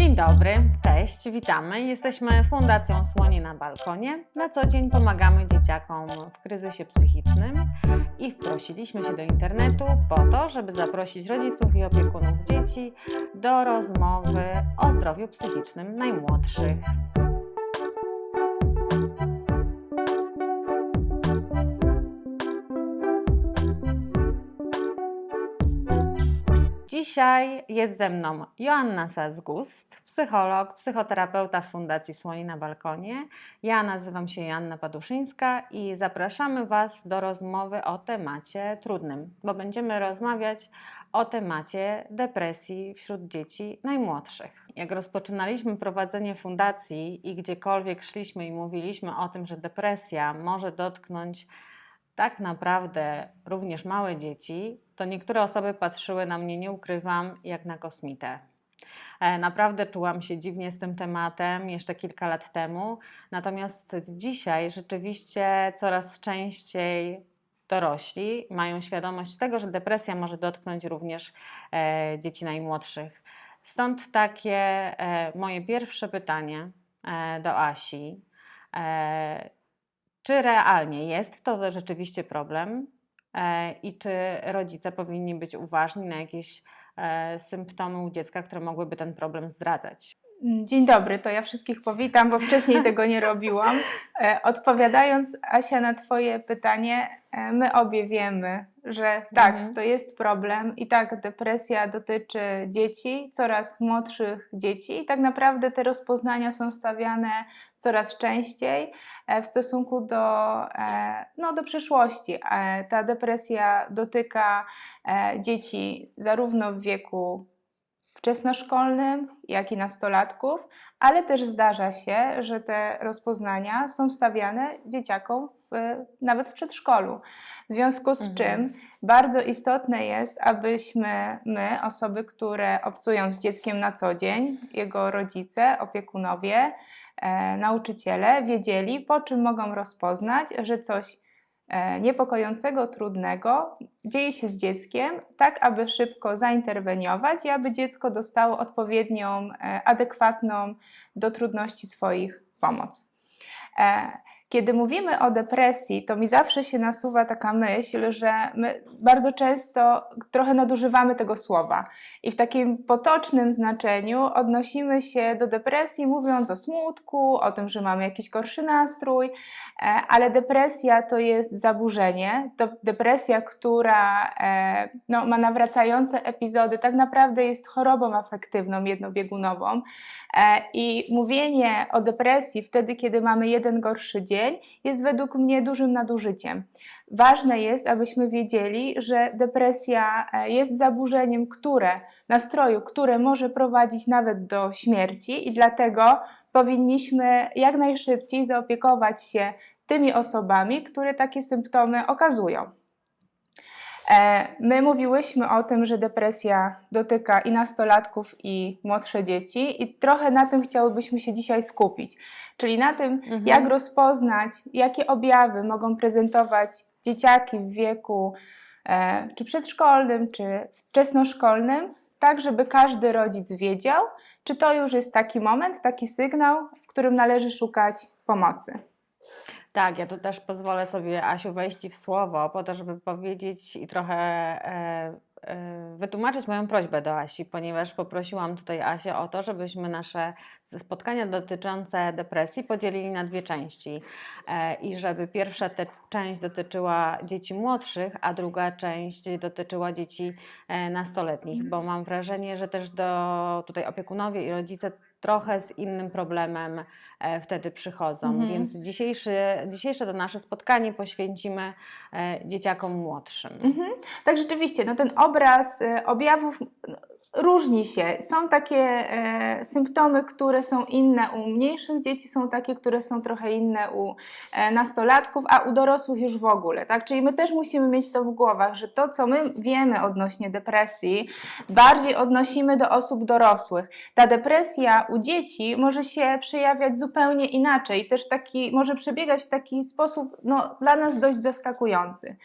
Dzień dobry, cześć, witamy. Jesteśmy Fundacją Słonie na Balkonie. Na co dzień pomagamy dzieciakom w kryzysie psychicznym i wprosiliśmy się do internetu po to, żeby zaprosić rodziców i opiekunów dzieci do rozmowy o zdrowiu psychicznym najmłodszych. Dzisiaj jest ze mną Joanna Sazgust, psycholog, psychoterapeuta w Fundacji Słoni na Balkonie. Ja nazywam się Joanna Paduszyńska i zapraszamy Was do rozmowy o temacie trudnym, bo będziemy rozmawiać o temacie depresji wśród dzieci najmłodszych. Jak rozpoczynaliśmy prowadzenie fundacji i gdziekolwiek szliśmy i mówiliśmy o tym, że depresja może dotknąć tak naprawdę również małe dzieci, to niektóre osoby patrzyły na mnie, nie ukrywam, jak na kosmitę. E, Naprawdę czułam się dziwnie z tym tematem jeszcze kilka lat temu, natomiast dzisiaj rzeczywiście coraz częściej dorośli mają świadomość tego, że depresja może dotknąć również e, dzieci najmłodszych. Stąd takie e, moje pierwsze pytanie do Asi. Czy realnie jest to rzeczywiście problem e, i czy rodzice powinni być uważni na jakieś e, symptomy u dziecka, które mogłyby ten problem zdradzać? Dzień dobry, to ja wszystkich powitam, bo wcześniej tego nie robiłam. E, Odpowiadając, Asia, na Twoje pytanie, e, my obie wiemy, że tak, Mhm. to jest problem i tak, depresja dotyczy dzieci, coraz młodszych dzieci i tak naprawdę te rozpoznania są stawiane coraz częściej e, w stosunku do, no, do przyszłości. E, Ta depresja dotyka dzieci zarówno w wieku wczesnoszkolnym, jak i nastolatków, ale też zdarza się, że te rozpoznania są stawiane dzieciakom w, nawet w przedszkolu. W związku z Mhm. czym bardzo istotne jest, abyśmy my, osoby, które obcują z dzieckiem na co dzień, jego rodzice, opiekunowie, e, nauczyciele, wiedzieli, po czym mogą rozpoznać, że coś niepokojącego, trudnego dzieje się z dzieckiem, tak aby szybko zainterweniować i aby dziecko dostało odpowiednią, e, adekwatną do trudności swoich pomoc. Kiedy mówimy o depresji, to mi zawsze się nasuwa taka myśl, że my bardzo często trochę nadużywamy tego słowa. I w takim potocznym znaczeniu odnosimy się do depresji, mówiąc o smutku, o tym, że mamy jakiś gorszy nastrój, e, ale depresja to jest zaburzenie, to depresja, która e, no, ma nawracające epizody, tak naprawdę jest chorobą afektywną jednobiegunową. E, i mówienie o depresji wtedy, kiedy mamy jeden gorszy dzień, jest według mnie dużym nadużyciem. Ważne jest, abyśmy wiedzieli, że depresja e, jest zaburzeniem, które nastroju, które może prowadzić nawet do śmierci i dlatego powinniśmy jak najszybciej zaopiekować się tymi osobami, które takie symptomy okazują. E, My mówiłyśmy o tym, że depresja dotyka i nastolatków, i młodsze dzieci, i trochę na tym chciałybyśmy się dzisiaj skupić. Czyli na tym, Mhm. jak rozpoznać, jakie objawy mogą prezentować dzieciaki w wieku e, czy przedszkolnym, czy wczesnoszkolnym, tak żeby każdy rodzic wiedział, czy to już jest taki moment, taki sygnał, w którym należy szukać pomocy. Tak, ja tu też pozwolę sobie, Asiu, wejść w słowo, po to, żeby powiedzieć i trochę e, e, wytłumaczyć moją prośbę do Asi, ponieważ poprosiłam tutaj Asię o to, żebyśmy nasze spotkania dotyczące depresji podzielili na dwie części. E, i żeby pierwsza te część dotyczyła dzieci młodszych, a druga część dotyczyła dzieci e, nastoletnich, bo mam wrażenie, że też do tutaj opiekunowie i rodzice trochę z innym problemem e, wtedy przychodzą, Mhm. więc dzisiejszy, dzisiejsze to nasze spotkanie poświęcimy e, dzieciakom młodszym. Mhm. Tak, rzeczywiście, no ten obraz e, objawów no, różni się. Są takie e, symptomy, które są inne u mniejszych dzieci, są takie, które są trochę inne u e, nastolatków, a u dorosłych już w ogóle. Tak? Czyli my też musimy mieć to w głowach, że to, co my wiemy odnośnie depresji, bardziej odnosimy do osób dorosłych. Ta depresja u dzieci może się przejawiać zupełnie inaczej, też taki, może przebiegać w taki sposób no, dla nas dość zaskakujący.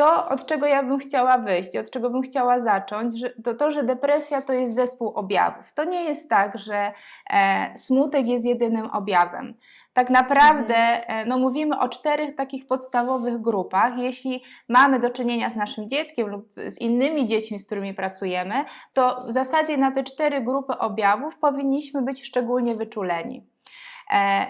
To, od czego ja bym chciała wyjść, od czego bym chciała zacząć, to to, że depresja to jest zespół objawów. To nie jest tak, że e, smutek jest jedynym objawem. Tak naprawdę e, no, mówimy o czterech takich podstawowych grupach. Jeśli mamy do czynienia z naszym dzieckiem lub z innymi dziećmi, z którymi pracujemy, to w zasadzie na te cztery grupy objawów powinniśmy być szczególnie wyczuleni. E,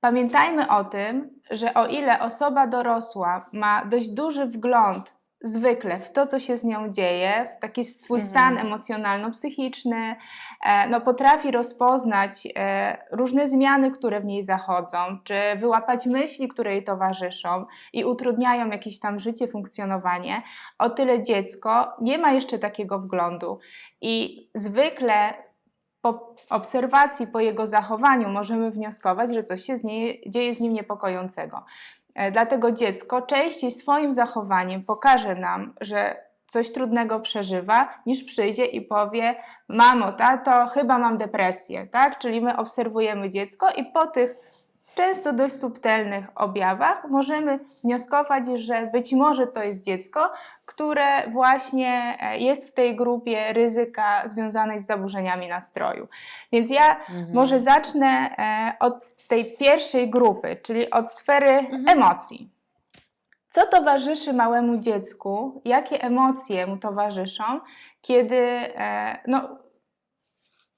Pamiętajmy o tym, że o ile osoba dorosła ma dość duży wgląd zwykle w to, co się z nią dzieje, w taki swój Mhm. stan emocjonalno-psychiczny, e, no, potrafi rozpoznać e, różne zmiany, które w niej zachodzą, czy wyłapać myśli, które jej towarzyszą i utrudniają jakieś tam życie, funkcjonowanie, o tyle dziecko nie ma jeszcze takiego wglądu i zwykle po obserwacji, po jego zachowaniu możemy wnioskować, że coś się z niej, dzieje z nim niepokojącego. E, Dlatego dziecko częściej swoim zachowaniem pokaże nam, że coś trudnego przeżywa, niż przyjdzie i powie: Mamo, tato, chyba mam depresję. Tak? Czyli my obserwujemy dziecko i po tych często dość subtelnych objawach możemy wnioskować, że być może to jest dziecko, które właśnie e, jest w tej grupie ryzyka związanej z zaburzeniami nastroju. Więc ja Mhm. może zacznę e, od tej pierwszej grupy, czyli od sfery emocji. Co towarzyszy małemu dziecku? Jakie emocje mu towarzyszą, kiedy e, no,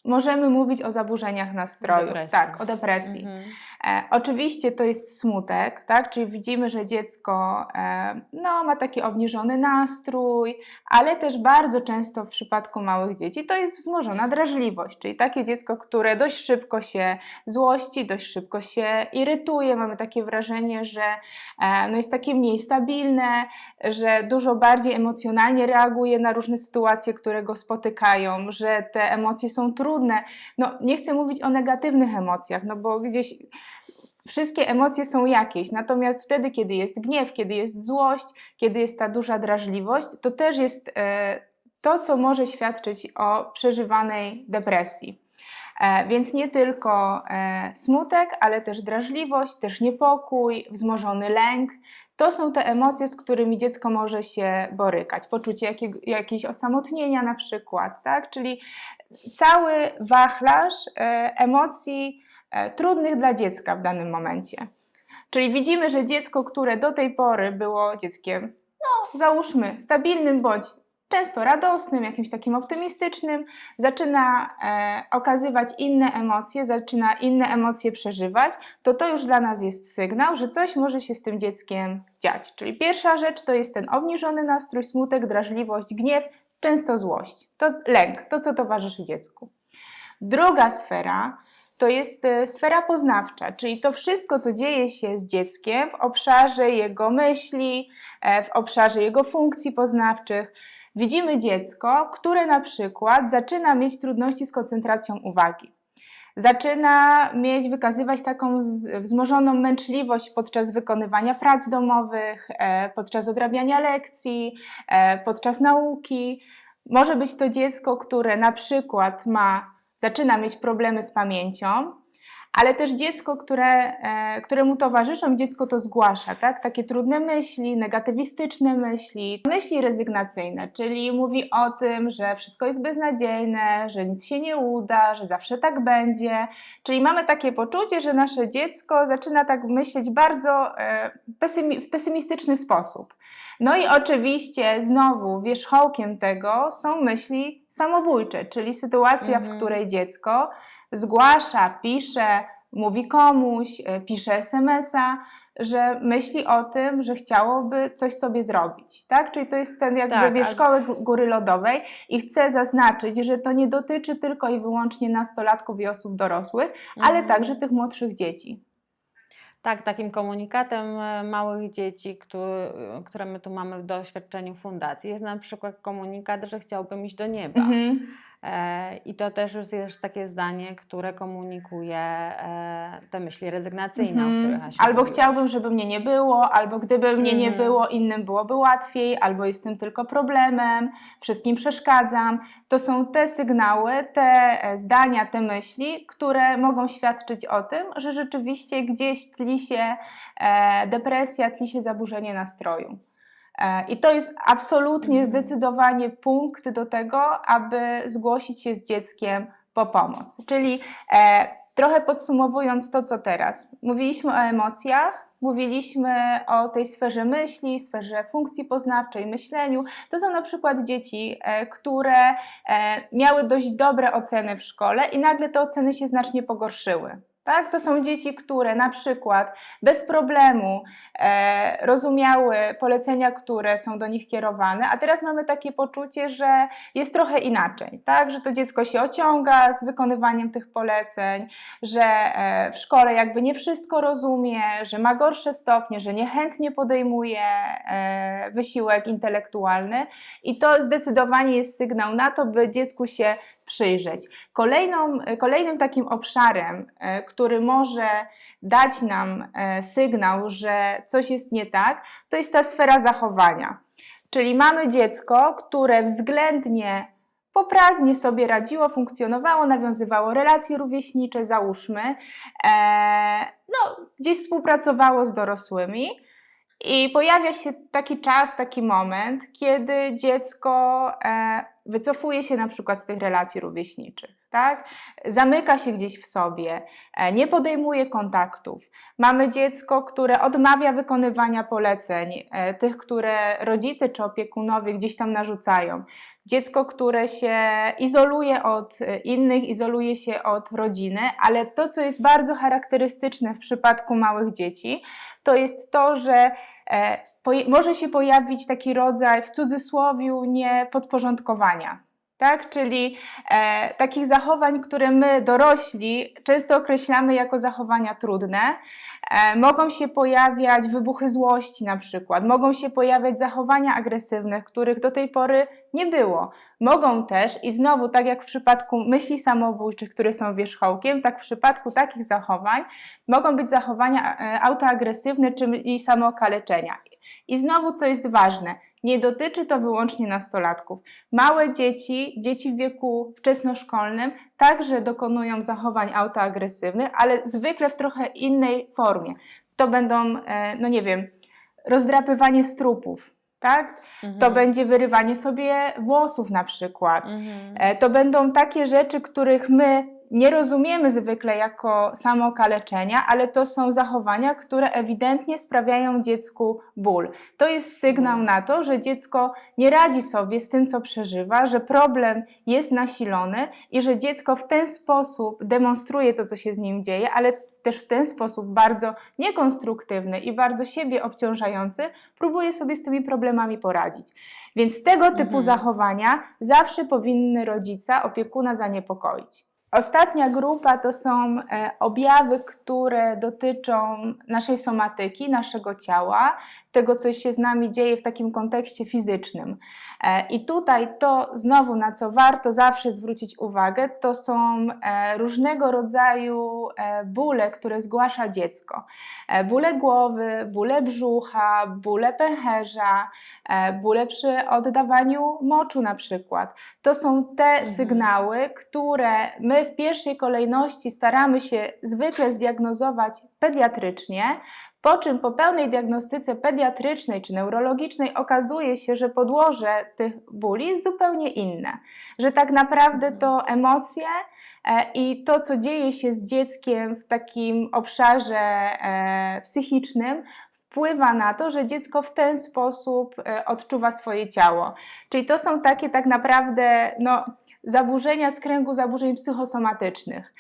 możemy mówić o zaburzeniach nastroju? Depresji. Tak, o depresji. Mhm. E, oczywiście to jest smutek, tak? Czyli widzimy, że dziecko e, no, ma taki obniżony nastrój, ale też bardzo często w przypadku małych dzieci to jest wzmożona drażliwość, czyli takie dziecko, które dość szybko się złości, dość szybko się irytuje. Mamy takie wrażenie, że e, no, jest takie mniej stabilne, że dużo bardziej emocjonalnie reaguje na różne sytuacje, które go spotykają, że te emocje są trudne. No, nie chcę mówić o negatywnych emocjach, no bo gdzieś wszystkie emocje są jakieś, natomiast wtedy, kiedy jest gniew, kiedy jest złość, kiedy jest ta duża drażliwość, to też jest e, to, co może świadczyć o przeżywanej depresji. E, Więc nie tylko e, smutek, ale też drażliwość, też niepokój, wzmożony lęk. To są te emocje, z którymi dziecko może się borykać. Poczucie jakiego, jakiegoś osamotnienia na przykład, tak? Czyli cały wachlarz e, emocji e, trudnych dla dziecka w danym momencie. Czyli widzimy, że dziecko, które do tej pory było dzieckiem, no załóżmy, stabilnym bądź często radosnym, jakimś takim optymistycznym, zaczyna e, okazywać inne emocje, zaczyna inne emocje przeżywać, to to już dla nas jest sygnał, że coś może się z tym dzieckiem dziać. Czyli pierwsza rzecz to jest ten obniżony nastrój, smutek, drażliwość, gniew, często złość. To lęk, to co towarzyszy dziecku. Druga sfera to jest e, sfera poznawcza, czyli to wszystko, co dzieje się z dzieckiem w obszarze jego myśli, e, w obszarze jego funkcji poznawczych. Widzimy dziecko, które na przykład zaczyna mieć trudności z koncentracją uwagi. Zaczyna mieć, wykazywać taką wzmożoną męczliwość podczas wykonywania prac domowych, e, podczas odrabiania lekcji, e, podczas nauki. Może być to dziecko, które na przykład ma, zaczyna mieć problemy z pamięcią, ale też dziecko, które, e, któremu towarzyszą, dziecko to zgłasza, tak? Takie trudne myśli, negatywistyczne myśli, myśli rezygnacyjne, czyli mówi o tym, że wszystko jest beznadziejne, że nic się nie uda, że zawsze tak będzie. Czyli mamy takie poczucie, że nasze dziecko zaczyna tak myśleć bardzo e, pesymi- w pesymistyczny sposób. No i oczywiście znowu wierzchołkiem tego są myśli samobójcze, czyli sytuacja, w Mhm. której dziecko zgłasza, pisze, mówi komuś, e, pisze SMS-a, że myśli o tym, że chciałoby coś sobie zrobić, tak? Czyli to jest ten jakby Tak, ale- wierzchołek góry lodowej i chcę zaznaczyć, że to nie dotyczy tylko i wyłącznie nastolatków i osób dorosłych, ale Mhm. także tych młodszych dzieci. Tak, takim komunikatem e, małych dzieci, który, które my tu mamy w doświadczeniu fundacji, jest na przykład komunikat, że chciałbym iść do nieba. Mhm. E, I to też już jest takie zdanie, które komunikuje e, te myśli rezygnacyjne, o Mhm. których Asia Albo mówiłaś. chciałbym, żeby mnie nie było, albo gdyby mnie nie Mhm. było, innym byłoby łatwiej, albo jestem tylko problemem, wszystkim przeszkadzam. To są te sygnały, te e, zdania, te myśli, które mogą świadczyć o tym, że rzeczywiście gdzieś tli się depresja, tli się zaburzenie nastroju. I to jest absolutnie, zdecydowanie punkt do tego, aby zgłosić się z dzieckiem po pomoc. Czyli e, trochę podsumowując to, co teraz. Mówiliśmy o emocjach, mówiliśmy o tej sferze myśli, sferze funkcji poznawczej, myśleniu. To są na przykład dzieci, e, które e, miały dość dobre oceny w szkole i nagle te oceny się znacznie pogorszyły. Tak? To są dzieci, które na przykład bez problemu e, rozumiały polecenia, które są do nich kierowane, a teraz mamy takie poczucie, że jest trochę inaczej, tak? że to dziecko się ociąga z wykonywaniem tych poleceń, że e, w szkole jakby nie wszystko rozumie, że ma gorsze stopnie, że niechętnie podejmuje e, wysiłek intelektualny i to zdecydowanie jest sygnał na to, by dziecku się przyjrzeć. Kolejną, kolejnym takim obszarem, e, który może dać nam e, sygnał, że coś jest nie tak, to jest ta sfera zachowania. Czyli mamy dziecko, które względnie poprawnie sobie radziło, funkcjonowało, nawiązywało relacje rówieśnicze, załóżmy, e, no, gdzieś współpracowało z dorosłymi. I pojawia się taki czas, taki moment, kiedy dziecko e, wycofuje się na przykład z tych relacji rówieśniczych, tak? Zamyka się gdzieś w sobie, e, nie podejmuje kontaktów. Mamy dziecko, które odmawia wykonywania poleceń, e, tych, które rodzice czy opiekunowie gdzieś tam narzucają. Dziecko, które się izoluje od e, innych, izoluje się od rodziny, ale to, co jest bardzo charakterystyczne w przypadku małych dzieci, to jest to, że może się pojawić taki rodzaj w cudzysłowiu niepodporządkowania. Tak? Czyli e, takich zachowań, które my dorośli często określamy jako zachowania trudne, e, mogą się pojawiać wybuchy złości na przykład, mogą się pojawiać zachowania agresywne, których do tej pory nie było. Mogą też, i znowu tak jak w przypadku myśli samobójczych, które są wierzchołkiem, tak w przypadku takich zachowań mogą być zachowania e, autoagresywne, czyli samookaleczenia. I znowu, co jest ważne, nie dotyczy to wyłącznie nastolatków. Małe dzieci, dzieci w wieku wczesnoszkolnym także dokonują zachowań autoagresywnych, ale zwykle w trochę innej formie. To będą, e, no nie wiem, rozdrapywanie strupów, tak? Mhm. To będzie wyrywanie sobie włosów na przykład. Mhm. E, To będą takie rzeczy, których my nie rozumiemy zwykle jako samookaleczenia, ale to są zachowania, które ewidentnie sprawiają dziecku ból. To jest sygnał na to, że dziecko nie radzi sobie z tym, co przeżywa, że problem jest nasilony i że dziecko w ten sposób demonstruje to, co się z nim dzieje, ale też w ten sposób bardzo niekonstruktywny i bardzo siebie obciążający próbuje sobie z tymi problemami poradzić. Więc tego typu Mhm. zachowania zawsze powinny rodzica, opiekuna zaniepokoić. Ostatnia grupa to są e, objawy, które dotyczą naszej somatyki, naszego ciała, tego, co się z nami dzieje w takim kontekście fizycznym. E, I tutaj to znowu, na co warto zawsze zwrócić uwagę, to są e, różnego rodzaju bóle, które zgłasza dziecko. Bóle głowy, bóle brzucha, bóle pęcherza, bóle przy oddawaniu moczu na przykład. To są te sygnały, które my w pierwszej kolejności staramy się zwykle zdiagnozować pediatrycznie, po czym po pełnej diagnostyce pediatrycznej czy neurologicznej okazuje się, że podłoże tych bóli jest zupełnie inne. Że tak naprawdę to emocje e, i to, co dzieje się z dzieckiem w takim obszarze e, psychicznym, wpływa na to, że dziecko w ten sposób e, odczuwa swoje ciało. Czyli to są takie tak naprawdę no, zaburzenia z kręgu zaburzeń psychosomatycznych.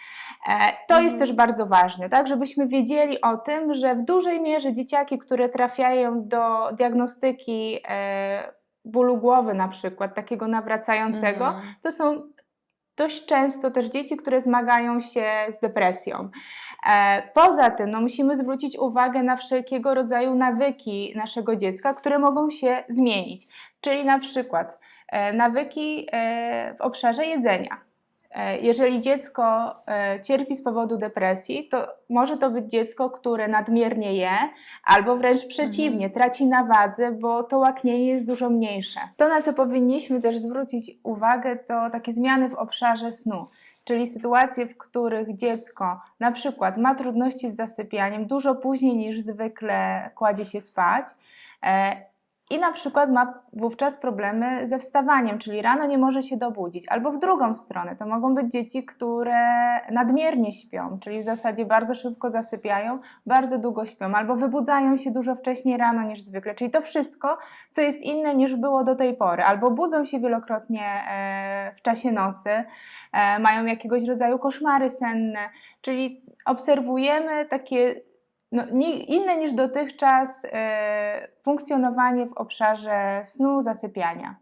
E, To Mhm. jest też bardzo ważne, tak, żebyśmy wiedzieli o tym, że w dużej mierze dzieciaki, które trafiają do diagnostyki e, bólu głowy na przykład, takiego nawracającego, Mhm. to są dość często też dzieci, które zmagają się z depresją. E, Poza tym no, musimy zwrócić uwagę na wszelkiego rodzaju nawyki naszego dziecka, które mogą się zmienić. Czyli na przykład nawyki e, w obszarze jedzenia. E, Jeżeli dziecko e, cierpi z powodu depresji, to może to być dziecko, które nadmiernie je, albo wręcz przeciwnie, traci na wadze, bo to łaknienie jest dużo mniejsze. To, na co powinniśmy też zwrócić uwagę, to takie zmiany w obszarze snu. Czyli sytuacje, w których dziecko na przykład ma trudności z zasypianiem dużo później niż zwykle kładzie się spać. I na przykład ma wówczas problemy ze wstawaniem, czyli rano nie może się dobudzić. Albo w drugą stronę, to mogą być dzieci, które nadmiernie śpią, czyli w zasadzie bardzo szybko zasypiają, bardzo długo śpią, albo wybudzają się dużo wcześniej rano niż zwykle. Czyli to wszystko, co jest inne niż było do tej pory, albo budzą się wielokrotnie e, w czasie nocy, e, mają jakiegoś rodzaju koszmary senne, czyli obserwujemy takie no, inne niż dotychczas e, funkcjonowanie w obszarze snu, zasypiania.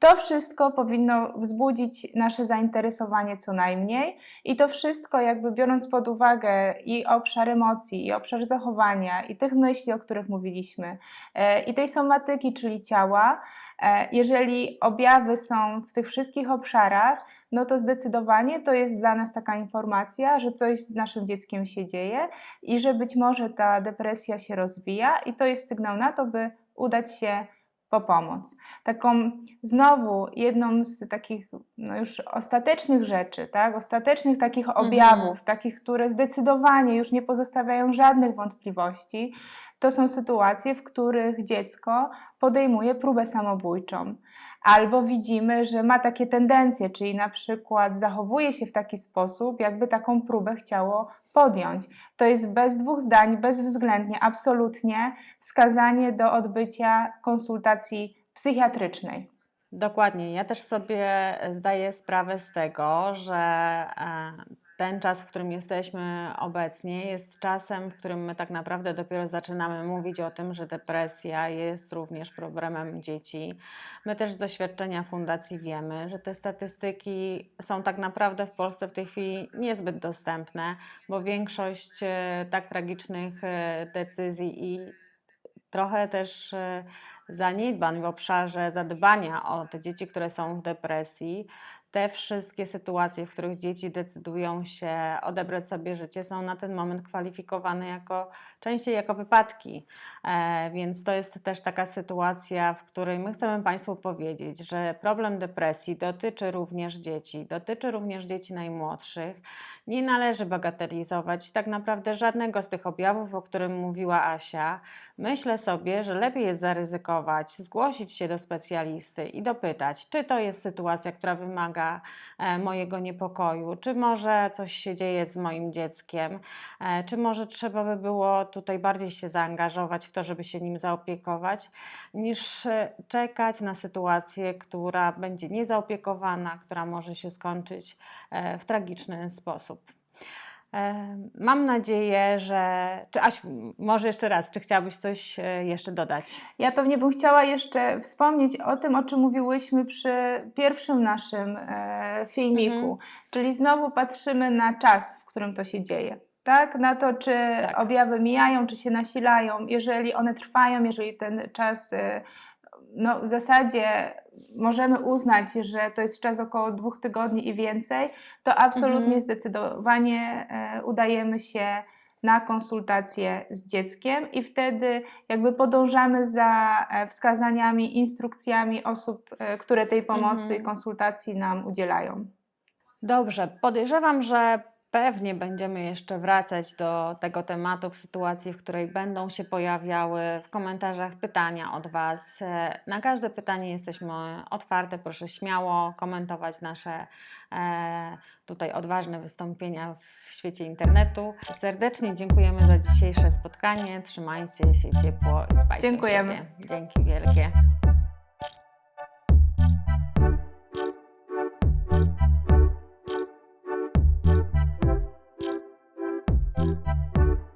To wszystko powinno wzbudzić nasze zainteresowanie co najmniej, i to wszystko, jakby biorąc pod uwagę i obszar emocji, i obszar zachowania, i tych myśli, o których mówiliśmy, e, i tej somatyki, czyli ciała, e, jeżeli objawy są w tych wszystkich obszarach, no to zdecydowanie to jest dla nas taka informacja, że coś z naszym dzieckiem się dzieje i że być może ta depresja się rozwija, i to jest sygnał na to, by udać się po pomoc. Taką znowu jedną z takich no już ostatecznych rzeczy, tak? ostatecznych takich objawów, takich, które zdecydowanie już nie pozostawiają żadnych wątpliwości, to są sytuacje, w których dziecko podejmuje próbę samobójczą. Albo widzimy, że ma takie tendencje, czyli na przykład zachowuje się w taki sposób, jakby taką próbę chciało podjąć. To jest bez dwóch zdań, bezwzględnie, absolutnie wskazanie do odbycia konsultacji psychiatrycznej. Dokładnie. Ja też sobie zdaję sprawę z tego, że e, ten czas, w którym jesteśmy obecnie, jest czasem, w którym my tak naprawdę dopiero zaczynamy mówić o tym, że depresja jest również problemem dzieci. My też z doświadczenia fundacji wiemy, że te statystyki są tak naprawdę w Polsce w tej chwili niezbyt dostępne, bo większość e, tak tragicznych e, decyzji i trochę też e, zaniedbań w obszarze zadbania o te dzieci, które są w depresji, te wszystkie sytuacje, w których dzieci decydują się odebrać sobie życie, są na ten moment kwalifikowane jako częściej jako wypadki. E, więc to jest też taka sytuacja, w której my chcemy Państwu powiedzieć, że problem depresji dotyczy również dzieci, dotyczy również dzieci najmłodszych. Nie należy bagatelizować tak naprawdę żadnego z tych objawów, o którym mówiła Asia. Myślę sobie, że lepiej jest zaryzykować, zgłosić się do specjalisty i dopytać, czy to jest sytuacja, która wymaga e, mojego niepokoju, czy może coś się dzieje z moim dzieckiem, e, czy może trzeba by było tutaj bardziej się zaangażować w to, żeby się nim zaopiekować, niż e, czekać na sytuację, która będzie niezaopiekowana, która może się skończyć e, w tragiczny sposób. E, Mam nadzieję, że. Czy Asiu, może jeszcze raz, czy chciałabyś coś jeszcze dodać? Ja pewnie bym chciała jeszcze wspomnieć o tym, o czym mówiłyśmy przy pierwszym naszym filmiku, Mhm. czyli znowu patrzymy na czas, w którym to się dzieje. Tak, na to, czy Tak. objawy mijają, czy się nasilają, jeżeli one trwają, jeżeli ten czas, e, no w zasadzie możemy uznać, że to jest czas około dwóch tygodni i więcej, to absolutnie Mhm. zdecydowanie e, udajemy się na konsultację z dzieckiem i wtedy jakby podążamy za e, wskazaniami, instrukcjami osób, e, które tej pomocy i Mhm. konsultacji nam udzielają. Dobrze, podejrzewam, że pewnie będziemy jeszcze wracać do tego tematu w sytuacji, w której będą się pojawiały w komentarzach pytania od Was. E, Na każde pytanie jesteśmy otwarte. Proszę śmiało komentować nasze e, tutaj odważne wystąpienia w świecie internetu. Serdecznie dziękujemy za dzisiejsze spotkanie. Trzymajcie się ciepło i dbajcie o Dziękujemy. siebie. Dzięki wielkie.